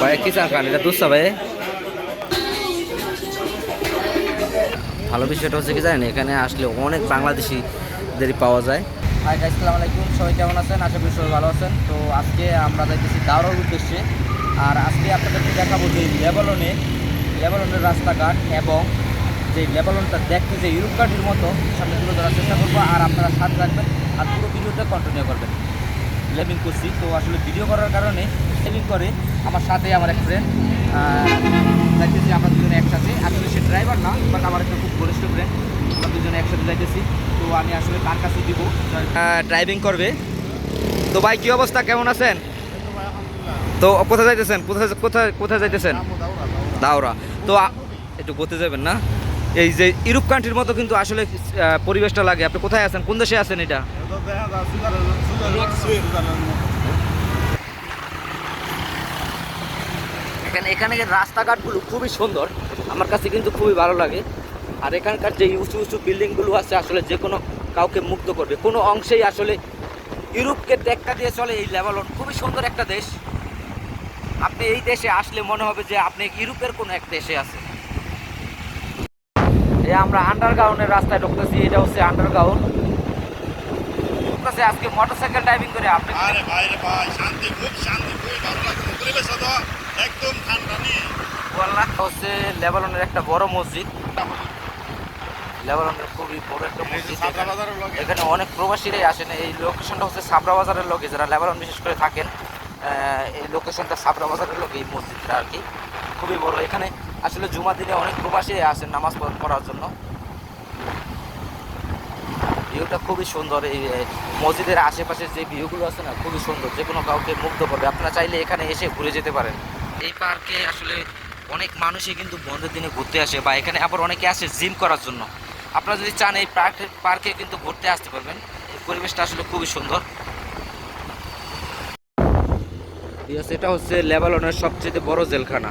ভাই খান? এটা ভাই। ভালো বিষয়টা হচ্ছে কি জানেন, এখানে আসলে অনেক বাংলাদেশিদেরই পাওয়া যায়। হাই আসসালামু আলাইকুম। সবাই কেমন আছেন? আশা করি সবাই ভালো আছেন। তো আজকে আমরা যাইতেছি দাওরার উদ্দেশ্যে। আর আজকে আপনাদেরকে দেখাবো যে লেবালনে লেবালনের রাস্তাঘাট এবং যে লেবালনটা দেখতে যে ইউরোপ কান্ট্রির মতো, সামনে তুলে ধরার চেষ্টা করব। আর আপনারা সাথে রাখবেন আর পুরো ভিডিওটা কন্টিনিউ করবেন। লেভিং করছি। তো আসলে ভিডিও করার কারণে লেভিং করে আমার সাথে আমার এক ফ্রেন্ড যাইতেছি আমরা দুজনে একসাথে। আসলে সে ড্রাইভার না বাট আমার একটা খুব ঘনিষ্ঠ ফ্রেন্ড আমরা দুজনে একসাথে যাইতেছি। তো আমি আসলে কার কাছে দিব ড্রাইভিং করবে। তো ভাই কী অবস্থা? কেমন আছেন? তো কোথায় যাইতেছেন? কোথায় কোথায় কোথায় যাইতেছেন? দাওরা তো একটু গতে যাবেন না? এই যে ইউরোপ কান্ট্রির মতো কিন্তু আসলে পরিবেশটা লাগে। আপনি কোথায় আছেন? কোন দেশে আছেন এটা? এখানে এখানে রাস্তাঘাটগুলো খুবই সুন্দর, আমার কাছে কিন্তু খুবই ভালো লাগে। আর এখানকার যে উঁচু উঁচু বিল্ডিংগুলো আছে, আসলে যে কোনো কাউকে মুক্ত করবে। কোনো অংশেই আসলে ইউরোপকে টেক্কা দিয়ে চলে এই লেবানন খুবই সুন্দর একটা দেশ। আপনি এই দেশে আসলে মনে হবে যে আপনি ইউরোপের কোনো এক দেশে আছেন। এই আমরা আন্ডারগ্রাউন্ডের রাস্তায় ঢুকতেছি এটা হচ্ছে আন্ডারগ্রাউন্ড ঢুকতেছি আজকে মোটরসাইকেল ড্রাইভিং করে আপনি আরে ভাই রে ভাই শান্তি খুব শান্তি খুবই ভালো লাগছে। পরিবেশ তো একদম ঠান্ডা নিয়ে ওয়াল্লাহ হচ্ছে লেবাননের একটা বড় মসজিদ। লেবাননের খুবই বড় একটা মসজিদ এখানে- অনেক প্রবাসীরাই আসেন। এই লোকেশনটা হচ্ছে সাবরা বাজারের লোকে যারা লেবানন বিশেষ করে থাকেন। এই লোকেশনটা সাবরা বাজারের লোকে এই মসজিদটা আর কি। খুবই বড়। এখানে আসলে জুমা দিনে অনেক প্রবাসী আসেন নামাজ পড়- পড়ার জন্য। ভিউটা খুবই সুন্দর। এই মসজিদের আশেপাশে যে ভিউগুলো আছে না, খুবই সুন্দর। যে কোনো কাউকে মুগ্ধ করবে। আপনারা চাইলে এখানে এসে ঘুরে যেতে পারেন। এই পার্কে আসলে অনেক মানুষই কিন্তু বন্ধের দিনে ঘুরতে আসে বা এখানে আবার অনেকে আসে জিম করার জন্য। আপনারা যদি চান এই পার্কে পার্কে কিন্তু ঘুরতে আসতে পারবেন। পরিবেশটা আসলে খুবই সুন্দর। এটা হচ্ছে লেবাননের সবচেয়ে বড় জেলখানা।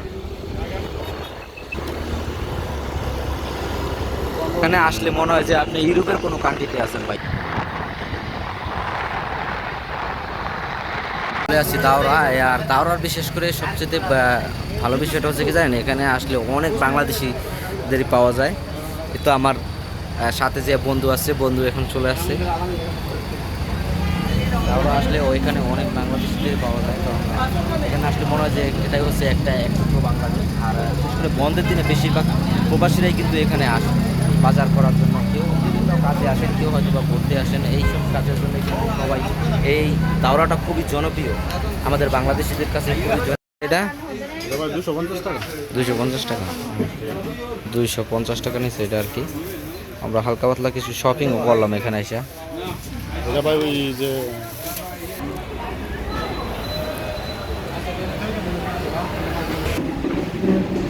এখানে আসলে মনে হয় যে আপনি ইউরোপের কোনো কান্ট্রিতে আছেন ভাই। চলে আসছি দাওরা আর দাওরার বিশেষ করে সবচেয়ে ভালো বিষয়টা হচ্ছে কি জানেন, এখানে আসলে অনেক বাংলাদেশিদেরই পাওয়া যায়। তো আমার সাথে যে বন্ধু আছে, বন্ধু এখন চলে আসছে। দাওরা আসলে ওইখানে অনেক বাংলাদেশিদের পাওয়া যায় তো আমরা এখানে আসলে মনে হয় যে এটাই হচ্ছে একটা একটু বাংলাদেশ। আর বিশেষ করে বন্ধের দিনে বেশিরভাগ প্রবাসীরাই কিন্তু এখানে আসে বাজার করার জন্য। কেউ বিভিন্ন কাজে আসেন কেউ হয়তো বা ঘুরতে আসেন এইসব কাজের জন্য কিন্তু সবাই এই দাওরাটা খুবই জনপ্রিয়। আমাদের বাংলাদেশিদের কাছে খুবই এটা? দুশো পঞ্চাশ টাকা। দুইশো পঞ্চাশ টাকা? দুইশো পঞ্চাশ টাকা নিচ্ছে এটা আর কি। আমরা হালকা পাতলা কিছু শপিংও করলাম এখানে এসে এটা ভাই ওই যে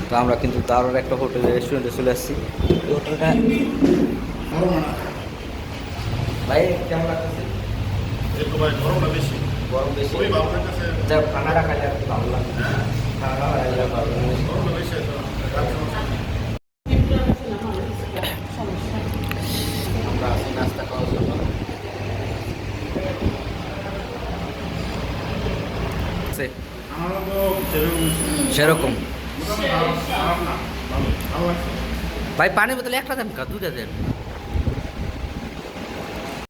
তো আমরা কিন্তু দারুণ একটা হোটেলে রেস্টুরেন্টে চলে আসছি। এই হোটেলটা ভাই কেমন লাগতেছে? একটু ভাই গরমটা বেশি? গরম বেশি। লাগতেছে খাইলে ভালো লাগে ঠান্ডা খাইলে ভালো লাগে গরমটা বেশি আছে আমরা আসি নাস্তা খাওয়ার জন্য সে- আমারও তো সেরকম। ভাই পানি বোতলে একটা দেন কা দুটা দেন।